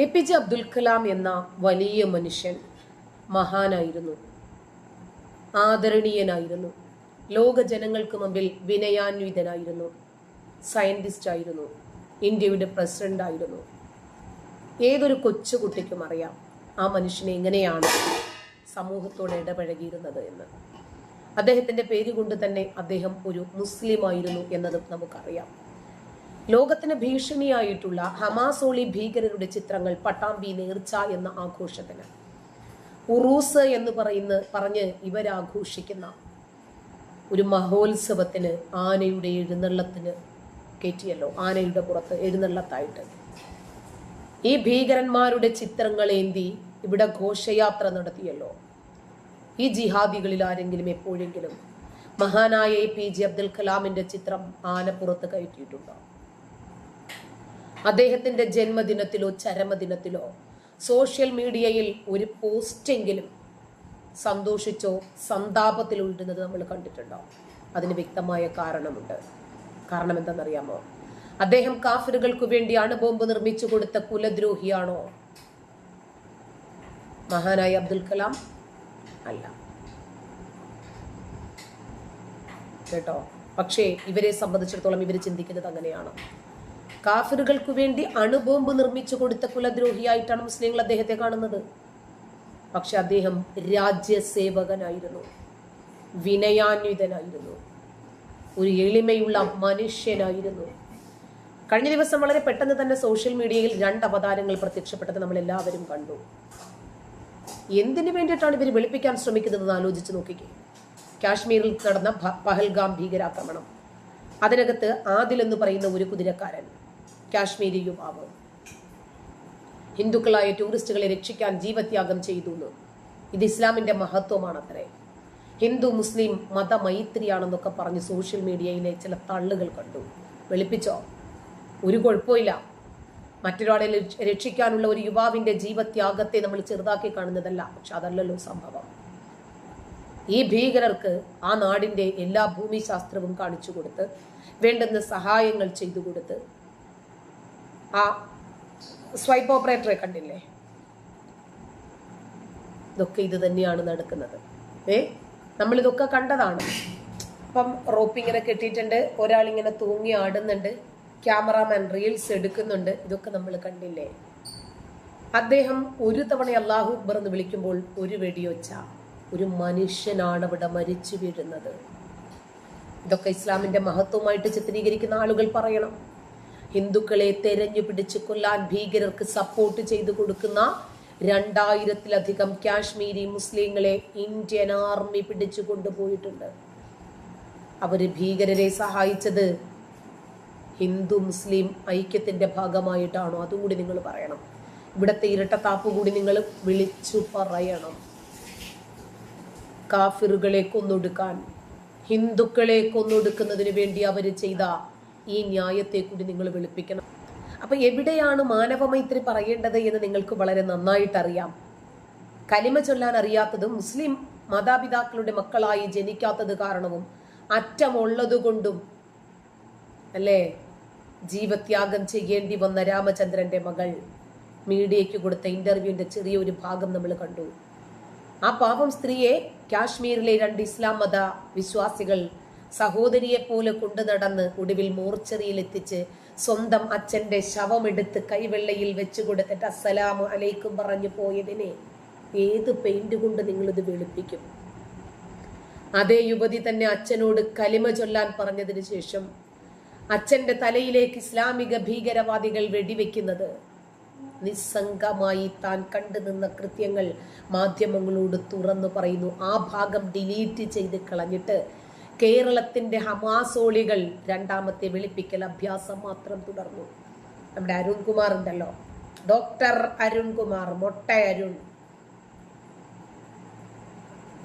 A P J Abdul Kalam എന്ന വലിയ മനുഷ്യൻ മഹാനായിരുന്നു. ആദരണീയനായിരുന്നു. ലോക ജനങ്ങൾക്ക് മുമ്പിൽ വിനയാന്വിതനായിരുന്നു. സയന്റിസ്റ്റ് ആയിരുന്നു. ഇന്ത്യയുടെ പ്രസിഡന്റ് ആയിരുന്നു. ഏതൊരു കൊച്ചുകുട്ടിക്കും അറിയാം ആ മനുഷ്യനെ എങ്ങനെയാണ് സമൂഹത്തോട് ഇടപഴകിയിരുന്നത് എന്ന്. അദ്ദേഹത്തിന്റെ പേര് കൊണ്ട് തന്നെ അദ്ദേഹം ഒരു മുസ്ലിം ആയിരുന്നു എന്നതും നമുക്കറിയാം. ലോകത്തിന് ഭീഷണിയായിട്ടുള്ള ഹമാസോളി ഭീകരരുടെ ചിത്രങ്ങൾ പട്ടാമ്പി നേർച്ച എന്ന ആഘോഷത്തിന്. ഉറൂസ് എന്ന് പറയുന്ന പറഞ്ഞ് ഇവരാഘോഷിക്കുന്ന ഒരു മഹോത്സവത്തിന് ആനയുടെ എഴുന്നള്ളത്തിന് കയറ്റിയല്ലോ ആനയുടെ പുറത്ത് എഴുന്നള്ളത്തായിട്ട്. ഈ ഭീകരന്മാരുടെ ചിത്രങ്ങളേന്തി ഇവിടെ ഘോഷയാത്ര നടത്തിയല്ലോ. ഈ ജിഹാദികളിൽ ആരെങ്കിലും എപ്പോഴെങ്കിലും മഹാനായ എ പി ജെ അബ്ദുൽ കലാമിന്റെ ചിത്രം ആനപ്പുറത്ത് കയറ്റിയിട്ടുണ്ടോ? അദ്ദേഹത്തിന്റെ ജന്മദിനത്തിലോ ചരമദിനത്തിലോ സോഷ്യൽ മീഡിയയിൽ ഒരു പോസ്റ്റെങ്കിലും സന്തോഷിച്ചോ സന്താപത്തിൽ നമ്മൾ കണ്ടിട്ടുണ്ടോ അതിന് വ്യക്തമായ കാരണമുണ്ട്. കാരണം എന്താണെന്നറിയാമോ? അദ്ദേഹം കാഫിറുകൾക്ക് വേണ്ടി അണുബോംബ് നിർമ്മിച്ചു കൊടുത്ത കുലദ്രോഹിയാണോ? മഹാനായ അബ്ദുൽ കലാം അല്ല. കേട്ടോ? പക്ഷേ ഇവരെ സംബന്ധിച്ചിടത്തോളം ഇവർ ചിന്തിക്കുന്നത് അങ്ങനെയാണ്. കാഫിറുകൾക്ക് വേണ്ടി അണുബോംബ് നിർമ്മിച്ചു കൊടുത്ത കുലദ്രോഹിയായിട്ടാണ് മുസ്ലിങ്ങൾ അദ്ദേഹത്തെ കാണുന്നത്. പക്ഷെ അദ്ദേഹം രാജ്യസേവകനായിരുന്നു. വിനയാന്വിതനായിരുന്നു. ഒരു എളിമയുള്ള മനുഷ്യനായിരുന്നു. കഴിഞ്ഞ ദിവസം വളരെ പെട്ടെന്ന് തന്നെ സോഷ്യൽ മീഡിയയിൽ രണ്ട് അവതാരങ്ങൾ പ്രത്യക്ഷപ്പെട്ടത് നമ്മൾ എല്ലാവരും കണ്ടു. എന്തിനു വേണ്ടിയിട്ടാണ് ഇവർ വെളുപ്പിക്കാൻ ശ്രമിക്കുന്നത് ആലോചിച്ച് നോക്കിക്കേ. കാശ്മീരിൽ നടന്ന പഹൽഗാം ഭീകരാക്രമണം. അതിനകത്ത് ആദിൽ എന്ന് പറയുന്ന ഒരു കുതിരക്കാരൻ കാശ്മീരി യുവാവ് ഹിന്ദുക്കളായ ടൂറിസ്റ്റുകളെ രക്ഷിക്കാൻ ജീവത്യാഗം ചെയ്തു ഇത് ഇസ്ലാമിന്റെ മഹത്വമാണത്രേ. ഹിന്ദു മുസ്ലിം മതമൈത്രിയാണെന്നൊക്കെ പറഞ്ഞ് സോഷ്യൽ മീഡിയയിലെ ചില തള്ളുകൾ കണ്ടു. വെളുപ്പിച്ചോ? ഒരു കുഴപ്പമില്ല മറ്റൊരാളെ രക്ഷ- രക്ഷിക്കാനുള്ള ഒരു യുവാവിന്റെ ജീവത്യാഗത്തെ നമ്മൾ ചെറുതാക്കി കാണുന്നതല്ല പക്ഷെ അതല്ലല്ലോ സംഭവം. ഈ ഭീകരർക്ക് ആ നാടിന്റെ എല്ലാ ഭൂമിശാസ്ത്രവും കാണിച്ചു കൊടുത്ത് വേണ്ടുന്ന സഹായങ്ങൾ ചെയ്തു കൊടുത്ത് ആ സ്വൈപ്പ് ഓപ്പറേറ്ററെ കണ്ടില്ലേ? ഇതൊക്കെ ഇത് തന്നെയാണ് നടക്കുന്നത്. ഏ? നമ്മളിതൊക്കെ കണ്ടതാണ്. അപ്പം റോപ്പ് ഇങ്ങനെ കെട്ടിയിട്ടുണ്ട് ഒരാളിങ്ങനെ തൂങ്ങി ആടുന്നുണ്ട് ക്യാമറാമാൻ റീൽസ് എടുക്കുന്നുണ്ട് ഇതൊക്കെ നമ്മൾ കണ്ടില്ലേ? അദ്ദേഹം ഒരു തവണ അള്ളാഹു അക്ബർ എന്ന് വിളിക്കുമ്പോൾ ഒരു വെടിയൊച്ച ഒരു മനുഷ്യനാണ് അവിടെ മരിച്ചു വീഴുന്നത്. ഇതൊക്കെ ഇസ്ലാമിന്റെ മഹത്വമായിട്ട് ചിത്രീകരിക്കുന്ന ആളുകൾ പറയണം. ഹിന്ദുക്കളെ തെരഞ്ഞു പിടിച്ച് കൊല്ലാൻ ഭീകരർക്ക് സപ്പോർട്ട് ചെയ്തു കൊടുക്കുന്ന രണ്ടായിരത്തിലധികം കാശ്മീരി മുസ്ലിങ്ങളെ ഇന്ത്യൻ ആർമി പിടിച്ചു കൊണ്ടുപോയിട്ടുണ്ട്. അവർ ഭീകരരെ സഹായിച്ചത് ഹിന്ദു മുസ്ലിം ഐക്യത്തിന്റെ ഭാഗമായിട്ടാണോ? അതുകൂടി നിങ്ങൾ പറയണം. ഇവിടത്തെ ഇരട്ടത്താപ്പ് കൂടി നിങ്ങൾ വിളിച്ചു പറയണം. കാഫിറുകളെ കൊന്നൊടുക്കാൻ ഹിന്ദുക്കളെ കൊന്നൊടുക്കുന്നതിന് വേണ്ടി അവർ ചെയ്ത ഈ ന്യായത്തെ കൂടി നിങ്ങൾ വെളുപ്പിക്കണം. അപ്പൊ എവിടെയാണ് മാനവമൈത്രി പറയേണ്ടത് എന്ന് നിങ്ങൾക്ക് വളരെ നന്നായിട്ട് അറിയാം കലിമ ചൊല്ലാൻ അറിയാത്തതും മുസ്ലിം മാതാപിതാക്കളുടെ മക്കളായി ജനിക്കാത്തത് കാരണവും അറ്റമുള്ളതുകൊണ്ടും അല്ലേ? ജീവത്യാഗം ചെയ്യേണ്ടി വന്ന രാമചന്ദ്രന്റെ മകൾ മീഡിയയ്ക്ക് കൊടുത്ത ഇന്റർവ്യൂവിന്റെ ചെറിയൊരു ഭാഗം നമ്മൾ കണ്ടു. ആ പാവം സ്ത്രീയെ കാശ്മീരിലെ രണ്ട് ഇസ്ലാം മത വിശ്വാസികൾ സഹോദരിയെ പോലെ കൊണ്ടു നടന്ന് ഒടുവിൽ മൂർച്ചറിയിലെത്തിച്ച് സ്വന്തം അച്ഛന്റെ ശവമെടുത്ത് കൈവെള്ളയിൽ വെച്ചു കൊടുത്തിട്ട് അസ്സലാമു അലൈക്കും പറഞ്ഞു പോയതിനെ ഏത് പെയിന്റ് കൊണ്ട് നിങ്ങളിത് വെളുപ്പിക്കും? അതേ യുവതി തന്നെ അച്ഛനോട് കലിമ ചൊല്ലാൻ പറഞ്ഞതിന് ശേഷം അച്ഛന്റെ തലയിലേക്ക് ഇസ്ലാമിക ഭീകരവാദികൾ വെടിവെക്കുന്നത്. നിസ്സംഗമായി താൻ കണ്ടു നിന്ന കൃത്യങ്ങൾ മാധ്യമങ്ങളോട് തുറന്നു പറയുന്നു. ആ ഭാഗം ഡിലീറ്റ് ചെയ്ത് കളഞ്ഞിട്ട് കേരളത്തിന്റെ ഹമാസോളികൾ രണ്ടാമത്തെ വെളുപ്പിക്കൽ അഭ്യാസം മാത്രം തുടർന്നു. നമ്മുടെ അരുൺകുമാർ ഉണ്ടല്ലോ. ഡോക്ടർ അരുൺകുമാർ മൊട്ട അരുൺ.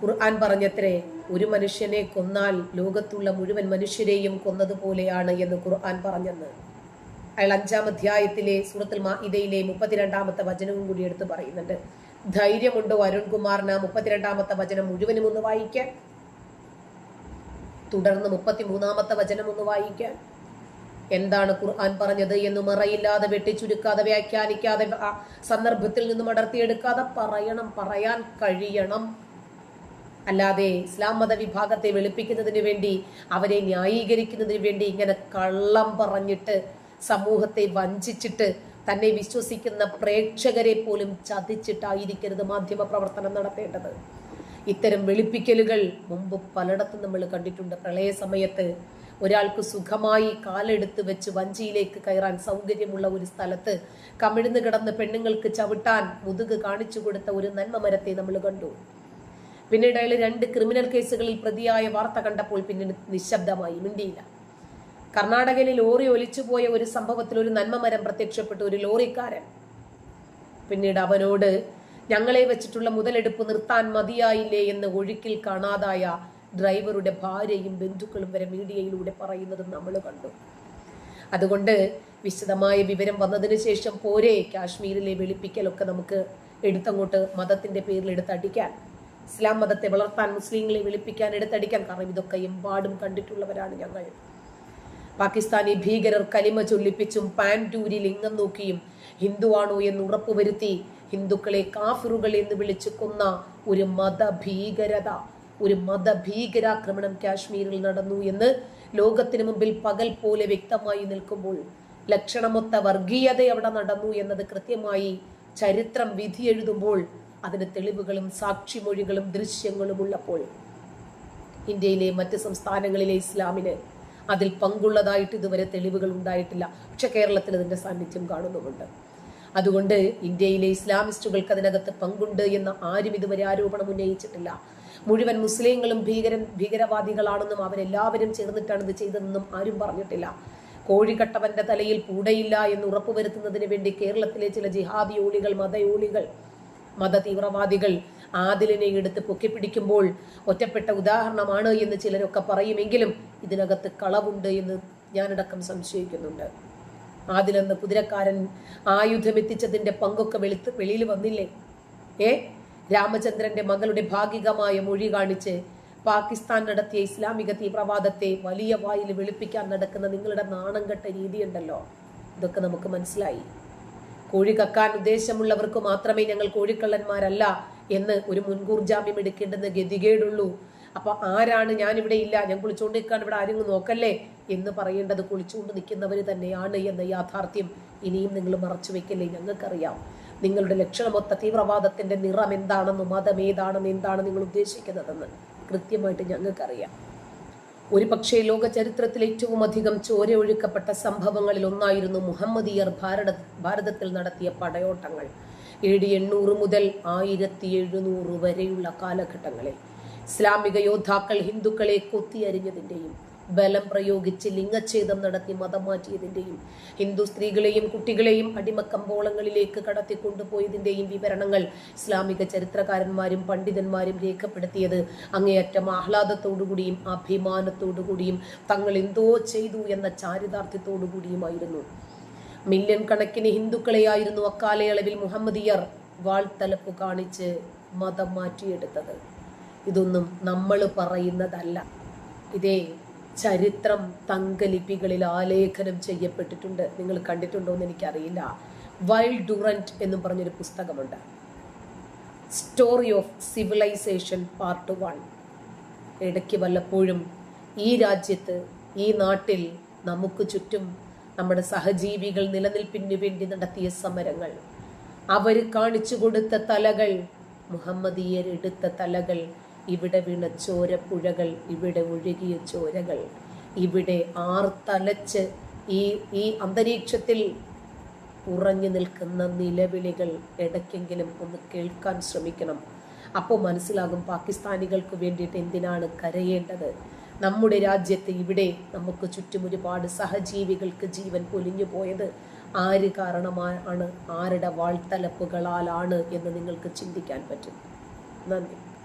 ഖുർആൻ പറഞ്ഞത്രേ ഒരു മനുഷ്യനെ കൊന്നാൽ ലോകത്തുള്ള മുഴുവൻ മനുഷ്യരെയും കൊന്നതുപോലെയാണ് എന്ന് ഖുർആൻ പറഞ്ഞെന്ന്. അയാൾ അഞ്ചാം അധ്യായത്തിലെ സൂറത്തുൽ മാഇദയിലെ മുപ്പത്തിരണ്ടാമത്തെ വചനവും കൂടി എടുത്ത് പറയുന്നുണ്ട്. ധൈര്യമുണ്ടോ അരുൺകുമാറിന് മുപ്പത്തിരണ്ടാമത്തെ വചനം മുഴുവനും ഒന്ന് വായിക്കാൻ? തുടർന്ന് മുപ്പത്തി മൂന്നാമത്തെ വചനം ഒന്ന് വായിക്കാൻ. എന്താണ് ഖുർആൻ പറഞ്ഞത് എന്ന് മറയില്ലാതെ വെട്ടിച്ചുരുക്കാതെ വ്യാഖ്യാനിക്കാതെ സന്ദർഭത്തിൽ നിന്നും അടർത്തിയെടുക്കാതെ പറയണം പറയാൻ കഴിയണം. അല്ലാതെ ഇസ്ലാം മത വിഭാഗത്തെ വെളുപ്പിക്കുന്നതിന് വേണ്ടി അവരെ ന്യായീകരിക്കുന്നതിന് വേണ്ടി ഇങ്ങനെ കള്ളം പറഞ്ഞിട്ട് സമൂഹത്തെ വഞ്ചിച്ചിട്ട് തന്നെ വിശ്വസിക്കുന്ന പ്രേക്ഷകരെ പോലും ചതിച്ചിട്ടായിരിക്കരുത് മാധ്യമ പ്രവർത്തനം നടത്തേണ്ടത്. ഇത്തരം വെളുപ്പിക്കലുകൾ മുമ്പ് പലയിടത്തും നമ്മൾ കണ്ടിട്ടുണ്ട്. പ്രളയ സമയത്ത് ഒരാൾക്ക് സുഖമായി കാലെടുത്ത് വെച്ച് വഞ്ചിയിലേക്ക് കയറാൻ സൗകര്യമുള്ള ഒരു സ്ഥലത്ത് കമിഴ്ന്ന് കിടന്ന് പെണ്ണുങ്ങൾക്ക് ചവിട്ടാൻ മുതുക് കാണിച്ചു കൊടുത്ത ഒരു നന്മ മരത്തെ നമ്മൾ കണ്ടു. പിന്നീട് അയാൾ രണ്ട് ക്രിമിനൽ കേസുകളിൽ പ്രതിയായ വാർത്ത കണ്ടപ്പോൾ പിന്നീട് നിശബ്ദമായി മിണ്ടിയില്ല. കർണാടകയിൽ ലോറി ഒലിച്ചുപോയ ഒരു സംഭവത്തിൽ ഒരു നന്മ മരം പ്രത്യക്ഷപ്പെട്ട ഒരു ലോറിക്കാരൻ. പിന്നീട് അവനോട് ഞങ്ങളെ വെച്ചിട്ടുള്ള മുതലെടുപ്പ് നിർത്താൻ മതിയായില്ലേ എന്ന് ഒഴുക്കിൽ കാണാതായ ഡ്രൈവറുടെ ഭാര്യയും ബന്ധുക്കളും വരെ മീഡിയയിലൂടെ പറയുന്നത് നമ്മൾ കണ്ടു. അതുകൊണ്ട് വിശദമായ വിവരം വന്നതിന് ശേഷം പോരെ. കാശ്മീരിലെ വെളുപ്പിക്കലൊക്കെ നമുക്ക് എടുത്തങ്ങോട്ട് മതത്തിന്റെ പേരിൽ എടുത്തടിക്കാൻ. ഇസ്ലാം മതത്തെ വളർത്താൻ മുസ്ലിങ്ങളെ വെളുപ്പിക്കാൻ എടുത്തടിക്കാൻ. കാരണം ഇതൊക്കെ എമ്പാടും കണ്ടിട്ടുള്ളവരാണ് ഞങ്ങൾ. പാകിസ്ഥാനി ഭീകരർ കലിമ ചൊല്ലിപ്പിച്ചും പാന്റൂരി ലിംഗം നോക്കിയും ഹിന്ദുവാണോ എന്ന് ഉറപ്പുവരുത്തി ഹിന്ദുക്കളെ കാഫിറുകൾ എന്ന് വിളിച്ചു കൊന്ന ഒരു മതഭീകരത ഒരു മതഭീകരാക്രമണം കാശ്മീരിൽ നടന്നു എന്ന് ലോകത്തിന് മുമ്പിൽ പകൽ പോലെ വ്യക്തമായി നിൽക്കുമ്പോൾ ലക്ഷണമൊത്ത വർഗീയത അവിടെ നടന്നു എന്നത് കൃത്യമായി ചരിത്രം വിധി എഴുതുമ്പോൾ അതിന് തെളിവുകളും സാക്ഷിമൊഴികളും ദൃശ്യങ്ങളും ഉള്ളപ്പോൾ ഇന്ത്യയിലെ മറ്റ് സംസ്ഥാനങ്ങളിലെ ഇസ്ലാമിന് അതിൽ പങ്കുള്ളതായിട്ട് ഇതുവരെ തെളിവുകൾ ഉണ്ടായിട്ടില്ല. പക്ഷെ കേരളത്തിൽ അതിന്റെ സാന്നിധ്യം കാണുന്നുമുണ്ട്. അതുകൊണ്ട് ഇന്ത്യയിലെ ഇസ്ലാമിസ്റ്റുകൾക്ക് അതിനകത്ത് പങ്കുണ്ട് എന്ന് ആരും ഇതുവരെ ആരോപണം ഉന്നയിച്ചിട്ടില്ല. മുഴുവൻ മുസ്ലിങ്ങളും ഭീകരൻ ഭീകരവാദികളാണെന്നും അവരെല്ലാവരും ചേർന്നിട്ടാണ് ഇത് ചെയ്തതെന്നും ആരും പറഞ്ഞിട്ടില്ല. കോഴിക്കട്ടവന്റെ തലയിൽ പൂടയില്ല എന്ന് ഉറപ്പുവരുത്തുന്നതിന് വേണ്ടി കേരളത്തിലെ ചില ജിഹാദിയോളികൾ മതയോളികൾ മത തീവ്രവാദികൾ ആദിലിനെ എടുത്ത് പൊക്കിപ്പിടിക്കുമ്പോൾ ഒറ്റപ്പെട്ട ഉദാഹരണമാണ് എന്ന് ചിലരൊക്കെ പറയുമെങ്കിലും ഇതിനകത്ത് കളവുണ്ട് എന്ന് ഞാനടക്കം സംശയിക്കുന്നുണ്ട്. ആദിലെന്ന കുതിരക്കാരൻ ആയുധമെത്തിച്ചതിന്റെ പങ്കൊക്കെ വെളുത്ത് വെളിയിൽ വന്നില്ലേ? ഏ? രാമചന്ദ്രന്റെ മകളുടെ ഭാഗികമായ മൊഴി കാണിച്ച് പാകിസ്ഥാൻ നടത്തിയ ഇസ്ലാമിക തീവ്രവാദത്തെ വലിയ വായിൽ വെളുപ്പിക്കാൻ നടക്കുന്ന നിങ്ങളുടെ നാണം കെട്ട രീതിയുണ്ടല്ലോ. ഇതൊക്കെ നമുക്ക് മനസ്സിലായി. കോഴി കക്കാൻ ഉദ്ദേശമുള്ളവർക്ക് മാത്രമേ ഞങ്ങൾ കോഴിക്കള്ളന്മാരല്ല എന്ന് ഒരു മുൻകൂർ ജാമ്യം എടുക്കേണ്ടെന്ന് ഗതികേടുള്ളൂ. അപ്പൊ ആരാണ് ഞാനിവിടെ ഇല്ല? ഞാൻ കുളിച്ചുകൊണ്ടിരിക്കാൻ ഇവിടെ ആരും നോക്കല്ലേ? എന്ന് പറയേണ്ടത് കുളിച്ചുകൊണ്ട് നിൽക്കുന്നവർ തന്നെയാണ് എന്ന യാഥാർത്ഥ്യം ഇനിയും നിങ്ങൾ മറച്ചു വെക്കില്ലേ ഞങ്ങൾക്കറിയാം. നിങ്ങളുടെ ലക്ഷണമൊത്ത തീവ്രവാദത്തിന്റെ നിറം എന്താണെന്നും മതം ഏതാണെന്ന് എന്താണ് നിങ്ങൾ ഉദ്ദേശിക്കുന്നതെന്ന് കൃത്യമായിട്ട് ഞങ്ങൾക്കറിയാം. ഒരു പക്ഷേ ലോക ചരിത്രത്തിൽ ഏറ്റവും അധികം ചോര ഒഴുക്കപ്പെട്ട സംഭവങ്ങളിൽ ഒന്നായിരുന്നു മുഹമ്മദിയർ ഭാരത ഭാരതത്തിൽ നടത്തിയ പടയോട്ടങ്ങൾ. എ എണ്ണൂറ് മുതൽ ആയിരത്തി എഴുന്നൂറ് വരെയുള്ള കാലഘട്ടങ്ങളിൽ. ഇസ്ലാമിക യോദ്ധാക്കൾ ഹിന്ദുക്കളെ കൊത്തിയരിഞ്ഞതിന്റെയും ബലം പ്രയോഗിച്ച് ലിംഗച്ഛേദം നടത്തി മതം മാറ്റിയതിന്റെയും ഹിന്ദു സ്ത്രീകളെയും കുട്ടികളെയും അടിമക്കമ്പോളങ്ങളിലേക്ക് കടത്തിക്കൊണ്ടുപോയതിന്റെയും വിവരണങ്ങൾ ഇസ്ലാമിക ചരിത്രകാരന്മാരും പണ്ഡിതന്മാരും രേഖപ്പെടുത്തിയത്. അങ്ങേയറ്റം ആഹ്ലാദത്തോടുകൂടിയും അഭിമാനത്തോടുകൂടിയും തങ്ങൾ എന്തോ ചെയ്തു എന്ന ചാരിതാർത്ഥ്യത്തോടുകൂടിയുമായിരുന്നു. മില്യൺ കണക്കിന് ഹിന്ദുക്കളെയായിരുന്നു അക്കാലയളവിൽ മുഹമ്മദിയർ വാൾത്തലപ്പ് കാണിച്ച് മതം മാറ്റിയെടുത്തത്. ഇതൊന്നും നമ്മൾ പറയുന്നതല്ല. ഇതേ ചരിത്രം തങ്കലിപികളിൽ ആലേഖനം ചെയ്യപ്പെട്ടിട്ടുണ്ട്. നിങ്ങൾ കണ്ടിട്ടുണ്ടോ എന്ന് എനിക്കറിയില്ല. വൈൽഡ് ഡുറന്റ് എന്നും പറഞ്ഞൊരു പുസ്തകമുണ്ട്. Story of civilization part one ഇടയ്ക്ക് വല്ലപ്പോഴും ഈ രാജ്യത്ത് ഈ നാട്ടിൽ നമുക്ക് ചുറ്റും നമ്മുടെ സഹജീവികൾ നിലനിൽപ്പിന് വേണ്ടി നടത്തിയ സമരങ്ങൾ അവർ കാണിച്ചു കൊടുത്ത തലകൾ മുഹമ്മദീയർ എടുത്ത തലകൾ ഇവിടെ വീണ ചോരപ്പുഴകൾ ഇവിടെ ഒഴുകിയ ചോരകൾ ഇവിടെ ആർത്തലച്ച് ഈ ഈ അന്തരീക്ഷത്തിൽ ഉറഞ്ഞു നിൽക്കുന്ന നിലവിളികൾ ഇടയ്ക്കെങ്കിലും ഒന്ന് കേൾക്കാൻ ശ്രമിക്കണം. അപ്പോൾ മനസ്സിലാകും പാകിസ്ഥാനികൾക്ക് വേണ്ടിയിട്ട് എന്തിനാണ് കരയേണ്ടത്? നമ്മുടെ രാജ്യത്ത് ഇവിടെ നമുക്ക് ചുറ്റും ഒരുപാട് സഹജീവികൾക്ക് ജീവൻ പൊലിഞ്ഞു പോയത് ആര് കാരണമാണ് ആരുടെ വാൾത്തലപ്പുകളാലാണ് എന്ന് നിങ്ങൾക്ക് ചിന്തിക്കാൻ പറ്റും. നന്ദി.